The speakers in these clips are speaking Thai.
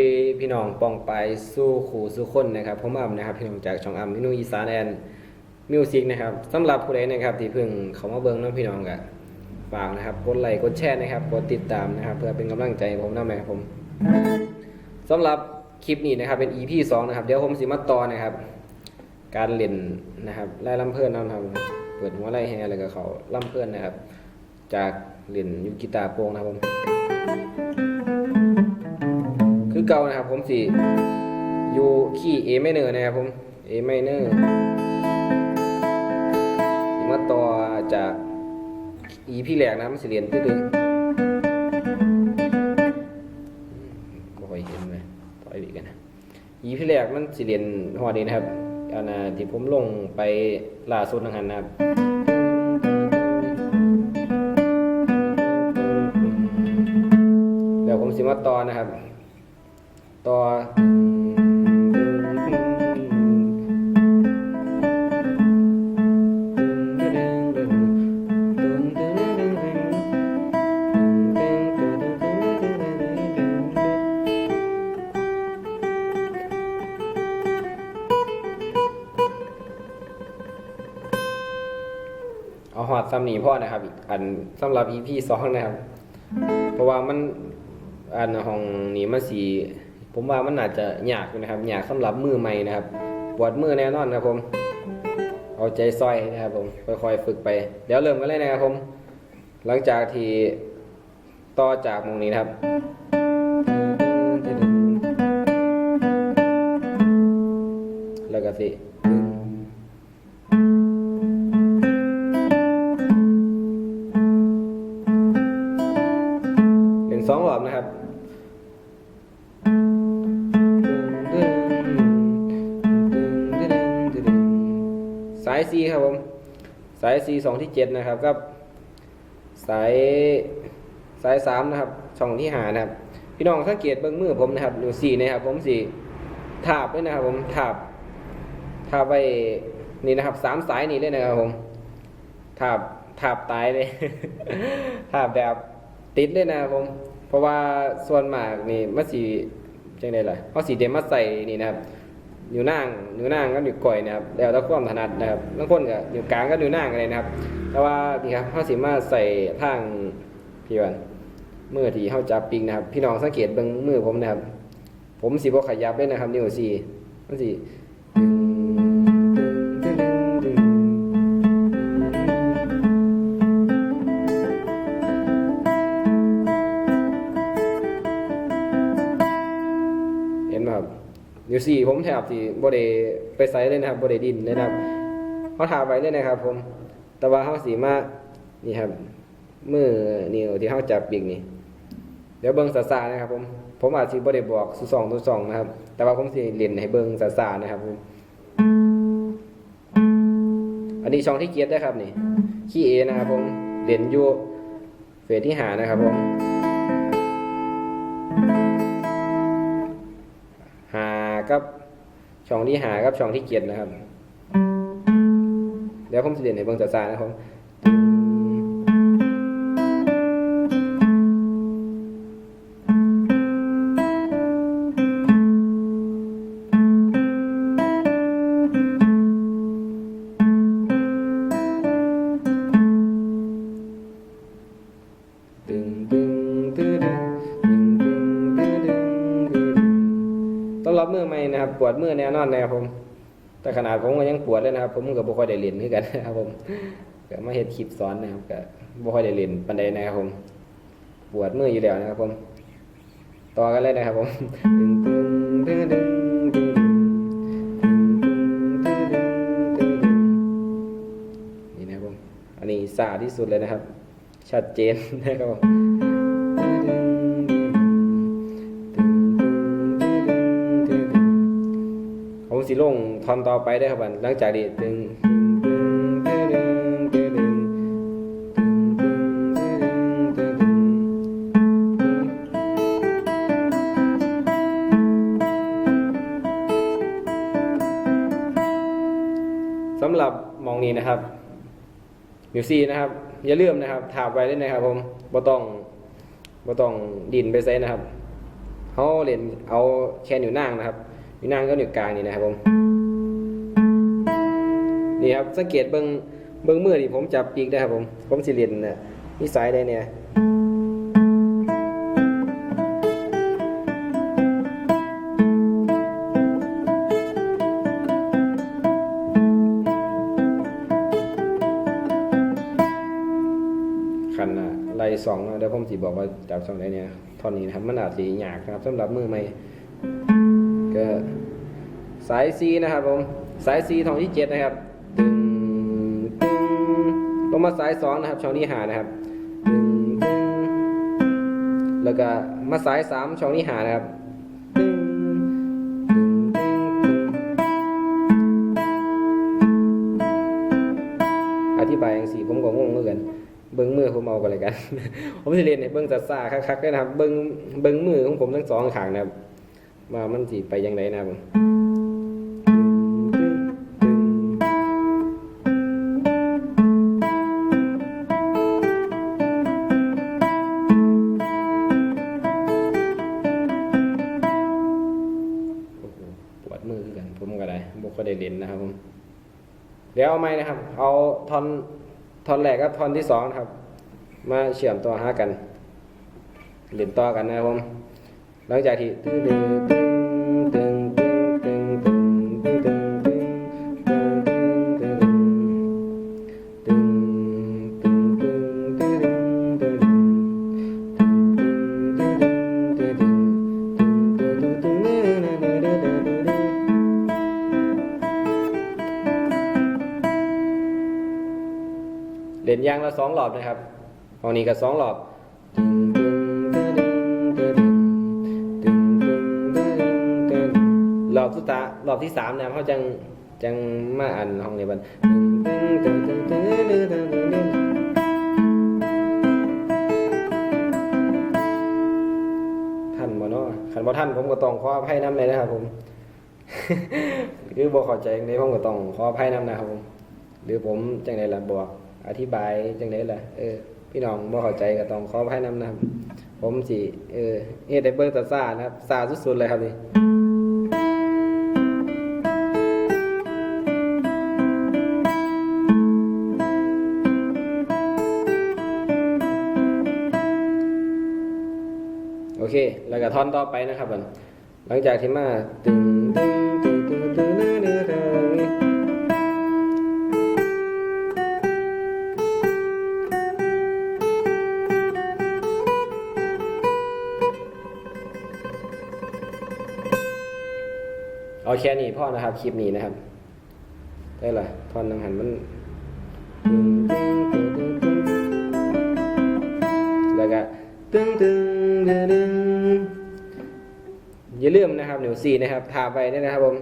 ดีพี่น้องปองไปสู้ขู่สู้คนนะครับผมอ่ำนะครับพี่น้องจากช่องอ่ำมินูอีสานแอนมิวสิกนะครับสำหรับผู้ใดนะครับที่เพิ่งเขามาเบิ้งน้องพี่น้องกันฝากนะครับกดไลค์กดแชร์นะครับกดติดตามนะครับ เพื่อเป็นกำลังใจผมนะแม่ครับผมสำหรับคลิปนี้นะครับเป็น EP 2นะครับเดี๋ยวผมสิมาต่อนะครับ การเล่นนะครับไล่ลำเพื่อนนะครับเปิดหัวไล่แฮอะไรกับเขาลำเพื่อนนะครับ จากเล่นยูกีตาโปงนะครับผม คือเก่านะครับ ผมสิอยู่คีย์ A minor นะครับผม A minor สิมาต่อจาก E พี่แรกนะมันสิเรียนตื้อๆบ่ค่อยเห็นเลยถอยอีกกันนะ E พี่แรกมันสิเรียนฮอดีนะครับอันนะที่ผมลงไปล่าสุดนังหันนะครับเดี๋ยวผมสิมาต่อนะครับ ต่อเอาหอดซ้ำหนีพ่อนะครับ อันสำหรับ EP สองนะครับ เพราะว่ามันอันของนี้มันสี ผมว่ามันอาจจะยากอยู่นะครับยากสำหรับมือใหม่นะครับปวดมือแน่นอนนะครับผม เอาใจซอยนะครับผมค่อยๆฝึกไป เดี๋ยวเริ่มกันเลยนะครับผม หลังจากที่ต่อจากมุมนี้นะครับแล้วก็สิ สาย C สองที่เจ็ดนะครับกับสายสายสามนะครับช่องที่หานะครับ พี่น้องสังเกตเบื้องมือผมนะครับอยู่สี่นะครับ ผมสี่ทาบด้วยนะครับ ผมทาบทาบไว้นี่นะครับสามสายนี่เลยนะครับ ผมทาบทาบตายเลยทาบแบบติดเลยนะครับผม เพราะว่าส่วนมากนี่มันสีจังไดล่ะเพราะสีเดมาใส่นี่นะครับ นิ้วนางนิ้วนางก็นิ้วก้อยนะครับแล้วแต่ความถนัดนะครับบางคนก็นิ้วกลางก็นิ้วนางอะไรนะครับ แต่ว่านี่ครับเขาสิมาใส่ทางพี่วันเมื่อที่เขาจับปิงนะครับ พี่น้องสังเกตเบิ่งมือผมนะครับ ผมสิบ่ขยับเลยนะครับ นิ้วสี่มันสิเห็นไหมครับ นิ้วสี่ผมแถบที่บ่ได้ไปใส่เลยนะครับบ่ได้ดินเลยนะครับเขาทาไว้เลยนะครับ ผม แต่ว่าเขาสีมานี่ครับมือนิ้วที่เขาจับปีกนี่เดี๋ยวเบิ่งซาซานะครับ ผมผมอาจสิบ่ได้บอกสุสองสุสองนะครับ แต่ว่าผมสิเล่นให้เบิ่งซาซานะครับผมอันนี้ช่องที่เกียรติได้ครับนี่ขี้เอนะครับผมเล่นอยู่เฟสที่หานะครับผม ครับ ช่องที่หากับช่องที่เกียรนะครับ เดี๋ยวผมจะเรียนในเบื้องซาๆนะครับ ดมือแน่นอนนะครับผม แต่ขนาดผมก็ยังปวดเลยนะครับ ผมก็บ่ค่อยได้เรียนเหมือนกันนะครับผมก็มาเห็นคลิปสอนนะครับก็บ่ค่อยได้เรียนปันใดนะครับผม ปวดมืออยู่แล้วนะครับผม ต่อกันเลยนะครับผมนี่นะครับผม อันนี้สาที่สุดเลยนะครับ ชัดเจนนะครับผม อต่อไปได้ครับบันหลังจากนี้ดึงสำหรับมองนี้นะครับมิวซี่นะครับ อย่าลืมนะครับถาบไว้ด้วยนะครับ ผมบ่ต้องบ่ต้องดินไปไซนะครับเขาเรียนเอาแค่นิ้วนางนะครับนิ้วนั่งก็นิ้วกลางนี่นะครับผม นี่ครับสังเกตเบิ้งเบิ้งมือนี่ผมจับปีกได้ครับผม ผมสิเรียนนะนิสัยได้เนี่ยคันอะไล่สองนะเดี๋ยวผมสิบอกว่าจับช่องไหนเนี่ยท่อนนี้นะครับมันอาจสีหยากนะครับสำหรับมือใหม่ก็สายซีนะครับผมสายซีทองที่เจ็ดนะครับ มาสายสองนะครับช่องที่หานะครับแล้วก็มาสายสามช่องที่หานะครับอธิบายอย่างสี่ผมก็งงเหมือนกันเบิ้งมือผมเอากันเลยกัน ผมจะเรียนในเบิ้งจัดซ่าคักๆด้วยนะครับ เบิ้งเบิ้งมือของผมทั้งสองขางนะครับว่ามันสีไปยังไงนะครับ เดี๋ยวเอาไหมนะครับ เอาทอนทอนแรกกับทอนที่สองครับ มาเชื่อมต่อหากันเรียนต่อกันนะครับผมหลังจากที่ตื้อเดือ รอบนะครับห้องนี้ก็สองรอบรอบสุดท้ายรอบที่สามนะครับเขาจังจังมาอ่านห้องนี้บันท่านบ่เนาะขันบ่ท่านผมก็ต้องขออภัยน้ำเลยนะครับ ผมคือบ่เข้าใจในผมก็ต้องขออภัยน้ำนะครับผมหรือผมจังไดล่ะบอก อธิบายจังไดล่ะเออพี่น้องบ่เข้าใจก็ต้องขออภัยนำนะครับผมสิเออเฮ็ดให้เบิ่งตาซ่านะครับซ่าสุดๆเลยครับนี่โอเค แล้วก็ท่อนต่อไปนะครับบัดหลังจากที่มาตึงตึง แค่นี้พ่อนะครับ คลิปนี้นะครับ ได้ละท่อนนังหันมัน แล้วก็ตึงตึงตึงตึงอย่าลืมนะครับหนิวซีนะครับถาไปนี่นะครับผม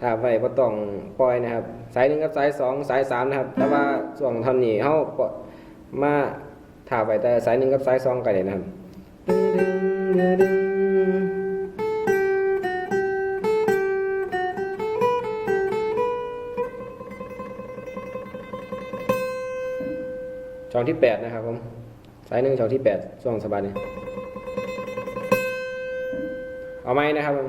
ถาไปบ่ต้องปล่อยนะครับ สายหนึ่งกับสายสองสายสามนะครับ แต่ว่าส่วนท่อนนี้เขามาถาไปแต่สายหนึ่งกับสายสองกันเลยนะครับ ช่องที่แปดนะครับผมสายหนึ่งช่องที่แปดช่วงสบายนี่เอาไหมนะครับผม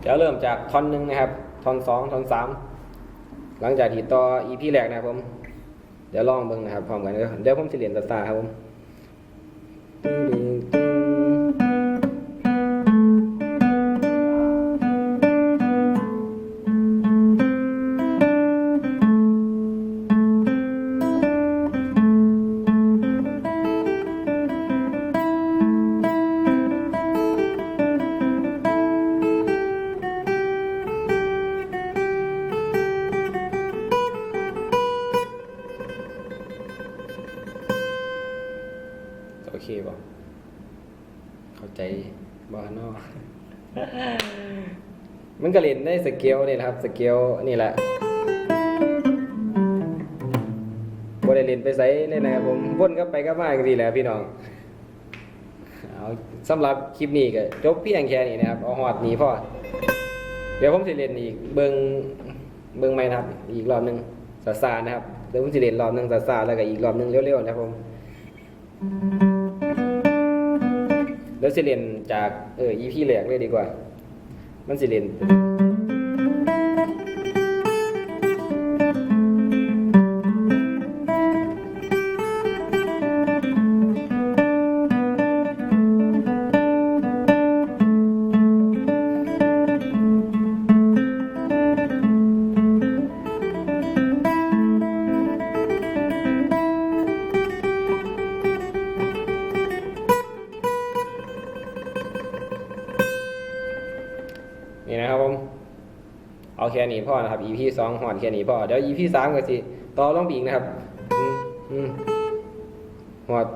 เดี๋ยวเริ่มจากท่อนหนึ่งนะครับท่อนสองท่อนสามหลังจากที่ต่ออีพีแรกนะครับผม เดี๋ยวลองเบิ่งนะครับพร้อมกันเดี๋ยวเดี๋ยวผมสิเรียนตาตาครับผม Thank you. เนอมันก็เล่นได้สเกลนี่แหละครับสเกลนี่แหละบ่ได้เล่นไปไสเลยนะครับผมวนกลับไปกลับมาจังซี่แหละพี่น้องเอาสำหรับคลิปนี้ก็จบเพียงแค่นี้นะครับเอาฮอดนี้พอเดี๋ยวผมสิเล่นอีกเบิงเบิงไม่นะครับ อีกรอบหนึ่งซาซานะครับเดี๋ยวผมสิเล่นรอบหนึ่งซาซาแล้วก็อีกรอบหนึ่งเร็วๆนะครับผม แล้วสิเรียนจากเอออีพี่แรกเลยดีกว่า มันสิเรียน นี้พ่อนะครับ EP สองหอดแค่นี้พ่อเดี๋ยว EP สามก็สิต่อลองไปอีกนะครับ อืมอืมหอด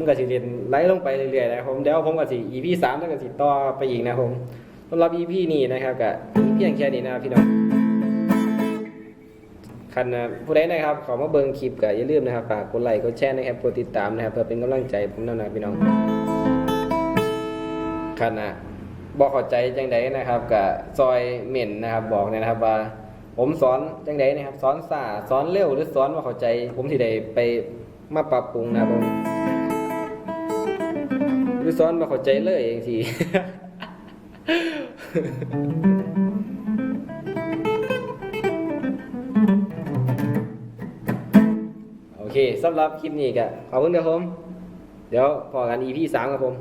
มันก็สิเรียนไล่ลงไปเรื่อยๆนะครับผมเดี๋ยวผมก็สิ EP สามแล้วก็สิต่อไปอีกนะครับผมสำหรับ EP นี้นะครับก็มีเพียงแค่นี้นะครับพี่น้องคันนะผู้ใดนะครับขอมาเบิ่งคลิปก็อย่าลืมนะครับฝากกดไลค์กดแชร์นะครับกดติดตามนะครับเพื่อเป็นกำลังใจผมนำนะพี่น้องคันนะบอกเข้าใจจังใดนะครับกับซอยเหม็นนะครับ บอกเนี่ยนะครับว่า ผมสอนจังใดนะครับ สอนสาสอนเร็วหรือสอนว่าเข้าใจ ผมที่ใดไปมาปรับปรุงนะครับผม หรือสอนมาเข้าใจเลยเองทีโอเคสำหรับคลิปนี้ก็ขอบคุณครับผม เดี๋ยวพอกัน EP สามครับผม